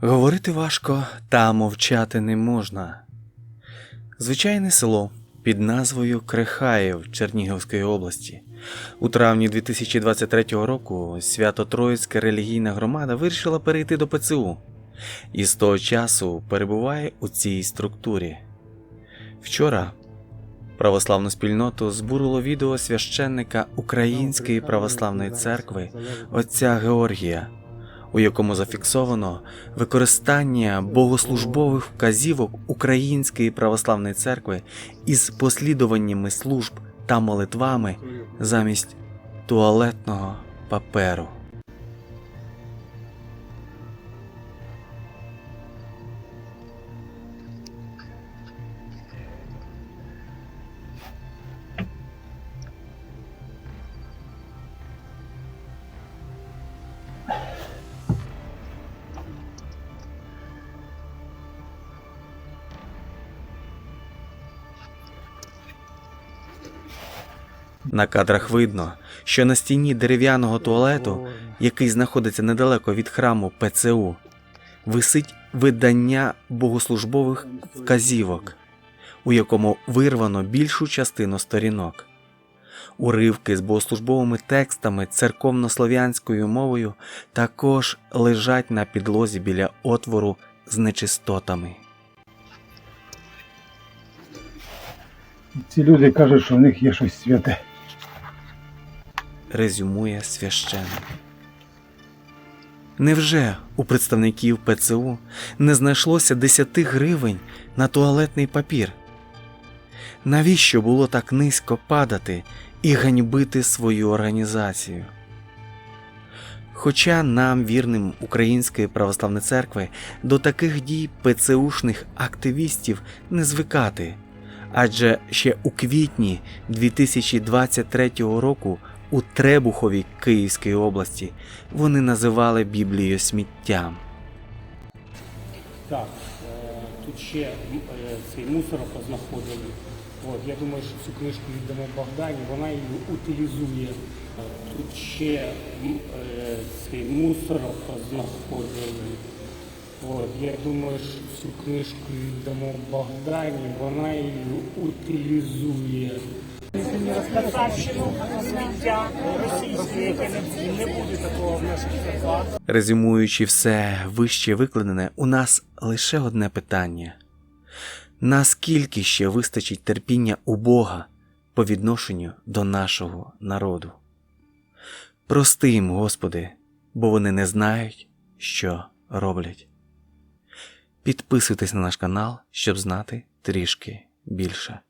Говорити важко, та мовчати не можна. Звичайне село під назвою Крехаєв Чернігівської області. У травні 2023 року Свято-Троїцька релігійна громада вирішила перейти до ПЦУ і з того часу перебуває у цій структурі. Вчора православну спільноту збурило відео священника Української православної церкви отця Георгія, у якому зафіксовано використання богослужбових вказівок Української православної церкви із послідуваннями служб та молитвами замість туалетного паперу. На кадрах видно, що на стіні дерев'яного туалету, який знаходиться недалеко від храму ПЦУ, висить видання богослужбових вказівок, у якому вирвано більшу частину сторінок. Уривки з богослужбовими текстами церковнослов'янською мовою також лежать на підлозі біля отвору з нечистотами. Ці люди кажуть, що в них є щось святе. Резюмує священик. Невже у представників ПЦУ не знайшлося 10 гривень на туалетний папір? Навіщо було так низько падати і ганьбити свою організацію? Хоча нам, вірним Української православної церкви, до таких дій ПЦУшних активістів не звикати, адже ще у квітні 2023 року у Требухові Київської області вони називали Біблію сміттям. Так, е, тут ще е, цей мусор познаходили. От, я думаю, що цю книжку віддамо Богдані, вона її утилізує. Е, Тут ще цей мусор познаходили. От, я думаю, що цю книжку віддамо Богдані, вона її утилізує. Резюмуючи все вище викладене, у нас лише одне питання: наскільки ще вистачить терпіння у Бога по відношенню до нашого народу? Прости їм, Господи, бо вони не знають, що роблять. Підписуйтесь на наш канал, щоб знати трішки більше.